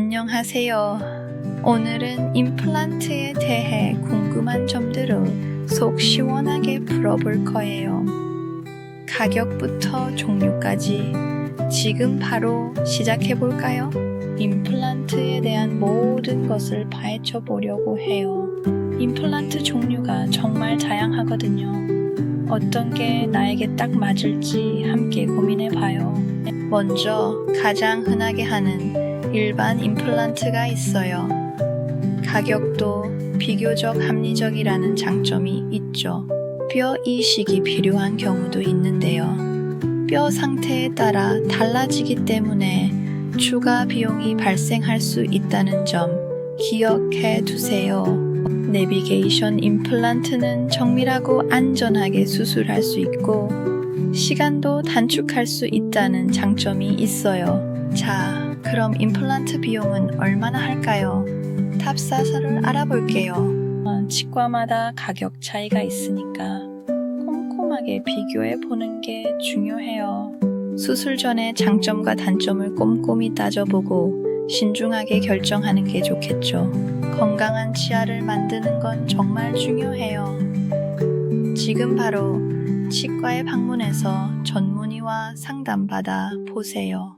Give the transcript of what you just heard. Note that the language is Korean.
안녕하세요. 오늘은 임플란트에 대해 궁금한 점들을 속 시원하게 풀어볼 거예요. 가격부터 종류까지 지금 바로 시작해 볼까요? 임플란트에 대한 모든 것을 파헤쳐 보려고 해요. 임플란트 종류가 정말 다양하거든요. 어떤 게 나에게 딱 맞을지 함께 고민해 봐요. 먼저 가장 흔하게 하는 일반 임플란트가 있어요. 가격도 비교적 합리적이라는 장점이 있죠. 뼈 이식이 필요한 경우도 있는데요. 뼈 상태에 따라 달라지기 때문에 추가 비용이 발생할 수 있다는 점 기억해 두세요. 내비게이션 임플란트는 정밀하고 안전하게 수술할 수 있고 시간도 단축할 수 있다는 장점이 있어요. 자, 그럼 임플란트 비용은 얼마나 할까요? 탑사서를 알아볼게요. 어, 치과마다 가격 차이가 있으니까 꼼꼼하게 비교해 보는 게 중요해요. 수술 전에 장점과 단점을 꼼꼼히 따져보고 신중하게 결정하는 게 좋겠죠. 건강한 치아를 만드는 건 정말 중요해요. 지금 바로 치과에 방문해서 전문의와 상담받아 보세요.